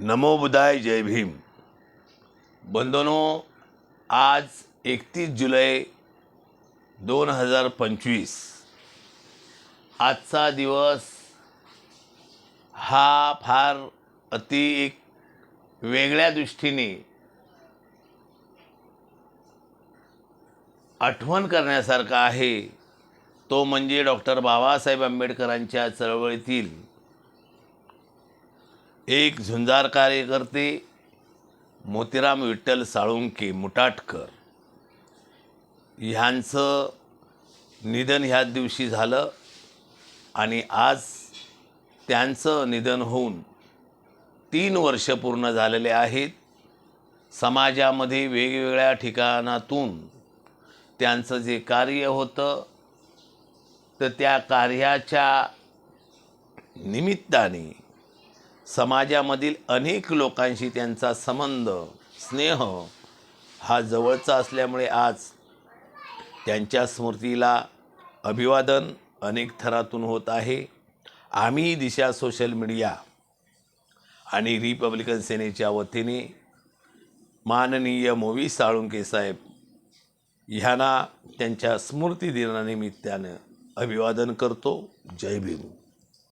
नमो बुदाय जय भीम. बंधनो आज एकतीस जुलै दोन हजार पंचवीस. आजचा दिवस हा फार अति एक वेगळ्या दृष्टीने आठवण करण्यासारखा आहे. तो म्हणजे डॉक्टर बाबासाहेब आंबेडकरांच्या चळवळीतील एक झुंजार कार्यकर्ते मोतीराम विठ्ठल साळुंके मुटाटकर ह्यांचं निधन ह्याच दिवशी झालं आणि आज त्यांचं निधन होऊन तीन वर्ष पूर्ण झालेले आहेत. समाजामध्ये वेगवेगळ्या ठिकाणातून त्यांचं जे कार्य होतं तर त्या कार्याच्या निमित्ताने समाजामधील अनेक लोकांशी त्यांचा संबंध स्नेह हा जवळचा असल्यामुळे आज त्यांच्या स्मृतीला अभिवादन अनेक थरातून होत आहे. आम्ही दिशा सोशल मीडिया आणि रिपब्लिकन सेनेच्या वतीने माननीय मोवी साळुंके साहेब ह्यांना त्यांच्या स्मृतिदिनानिमित्तानं अभिवादन करतो. जय भीम.